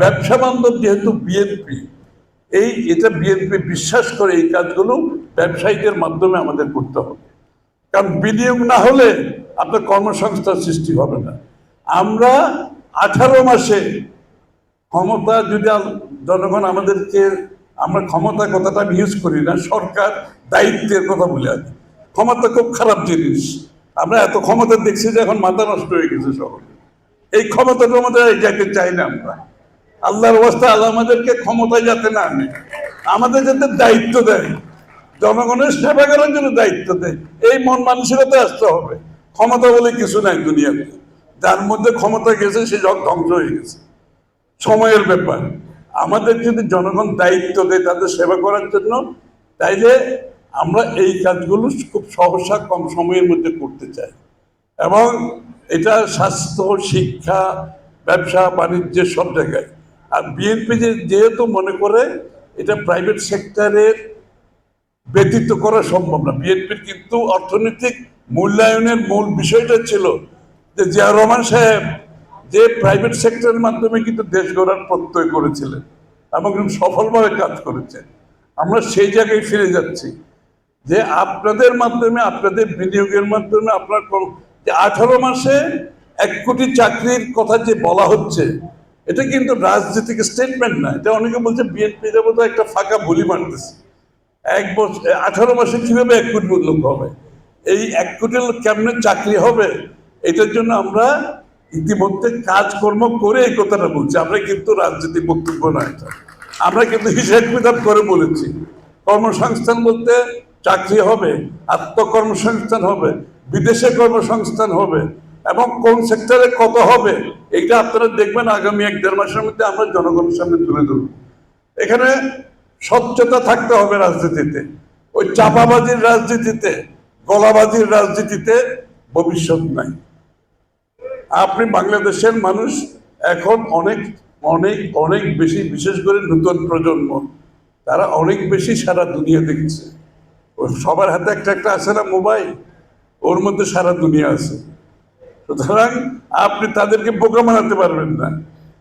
ব্যবসা বান্ধব যেহেতু বিএনপি এই এটা বিএনপি বিশ্বাস করে এই কাজগুলো ব্যবসায়ীদের মাধ্যমে আমাদের করতে হবে। কারণ বিনিয়োগ না হলে আপনার কর্মসংস্থান সৃষ্টি হবে না। আমরা আঠারো মাসে ক্ষমতা যদি জনগণ আমাদেরকে, আমরা ক্ষমতা কথাটা আমি ইউজ করি না, সরকার দায়িত্বের কথা বলে আছি। ক্ষমতা খুব খারাপ জিনিস। আমরা এত ক্ষমতা দেখছি যে এখন মাথা নষ্ট হয়ে গেছে সকলে এই ক্ষমতাটার মধ্যে যেতে চাই না আমরা। আল্লাহর অবস্থা, আল্লাহ আমাদেরকে ক্ষমতায় যাতে না আনে আমাদের যাতে দায়িত্ব দেয়, জনগণের সেবা করার জন্য দায়িত্ব দেয়, এই মন মানসিকতা আসতে হবে। ক্ষমতা বলে কিছু নাই দুনিয়াতে। যার মধ্যে ক্ষমতা গেছে, সে সব ধ্বংস হয়ে গেছে। সময়ের ব্যাপার। আমাদের যদি জনগণ দায়িত্ব দেয় তাদের সেবা করার জন্য, তাইলে আমরা এই কাজগুলো খুব সহসা কম সময়ের মধ্যে করতে চাই। এবং এটা স্বাস্থ্য, শিক্ষা, ব্যবসা বাণিজ্যের সব জায়গায়। আর বিএনপি যেহেতু মনে করে এটা প্রাইভেট সেক্টরের ব্যতীত করা সম্ভব না। বিএনপির কিন্তু অর্থনৈতিক মূল্যায়নের মূল বিষয়টা ছিল যে জিয়া রহমান সাহেব যে প্রাইভেট সেক্টরের মাধ্যমে কিন্তু দেশ গড়ার প্রত্যয় করেছিলেন এবং সফলভাবে কাজ করেছেন। আমরা সেই জায়গায় ফিরে যাচ্ছি যে আপনাদের মাধ্যমে, আপনাদের বিনিয়োগের মাধ্যমে আপনার যে আঠারো মাসে এক কোটি চাকরির কথা যে বলা হচ্ছে এটা কিন্তু রাজনৈতিক স্টেটমেন্ট না। এটা অনেকে বলছে বিএনপি বোধ একটা ফাঁকা বলি মারতেছে এক বছর আঠারো মাসে কীভাবে এক কোটি লোক হবে? এই এক কোটি লোক কেমনে চাকরি হবে? এটার জন্য আমরা ইতিমধ্যে কাজকর্ম করে এই কথাটা বলছি। আমরা কিন্তু রাজনৈতিক বক্তব্য না এটা। আমরা কিন্তু হিসাব কিতাব করে বলেছি। কর্মসংস্থান বলতে চাকরি হবে, আত্মকর্মসংস্থান হবে, বিদেশে কর্মসংস্থান হবে এবং কোন সেক্টরে কত হবে এটা আপনারা দেখবেন আগামী এক দেড় মাসের মধ্যে আমরা জনগণের সামনে তুলে ধরব। এখানে স্বচ্ছতা থাকতে হবে রাজনীতিতে। ওই চাপাবাজির রাজনীতিতে, গলাবাজির রাজনীতিতে ভবিষ্যৎ নাই। আপনি বাংলাদেশের মানুষ, এখন অনেক অনেক অনেক বেশি, বিশেষ করে নতুন প্রজন্ম, তারা অনেক বেশি সারা দুনিয়া দেখছে। সবার হাতে একটা একটা আছে না মোবাইল, ওর মধ্যে সারা দুনিয়া আছে। সুতরাং আপনি তাদেরকে বোকা বানাতে পারবেন না।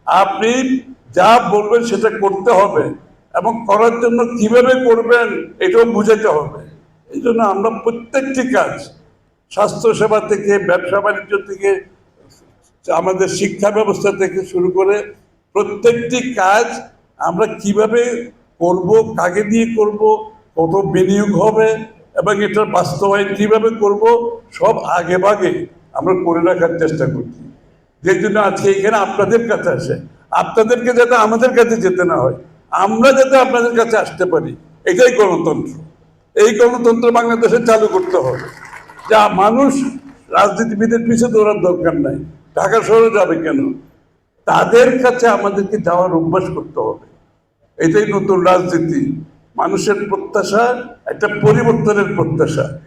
আপনি যা বলবেন সেটা করতে হবে এবং করার জন্য কীভাবে করবেন এটাও বুঝাতে হবে। এই জন্য আমরা প্রত্যেকটি কাজ স্বাস্থ্যসেবা থেকে, ব্যবসা বাণিজ্য থেকে, আমাদের শিক্ষা ব্যবস্থা থেকে শুরু করে প্রত্যেকটি কাজ আমরা কীভাবে করব, কাকে দিয়ে করব, কত বিনিয়োগ হবে এবং এটার বাস্তবায়ন কীভাবে করব, সব আগে ভাগে আমরা করে রাখার চেষ্টা করছি। যে জন্য আজকে এখানে আপনাদের কাছে আসে। আপনাদেরকে যাতে আমাদের কাছে যেতে না হয়, আমরা যাতে আপনাদের কাছে আসতে পারি, এটাই গণতন্ত্র। এই গণতন্ত্র বাংলাদেশে চালু করতে হবে। যা মানুষ, রাজনীতিবিদের পিছিয়ে দৌড়ার দরকার নাই। ঢাকা শহরে যাবে কেন? তাদের কাছে আমাদেরকে যাওয়ার অভ্যাস করতে হবে। এটাই নতুন রাজনীতি। মানুষের প্রত্যাশা, একটা পরিবর্তনের প্রত্যাশা।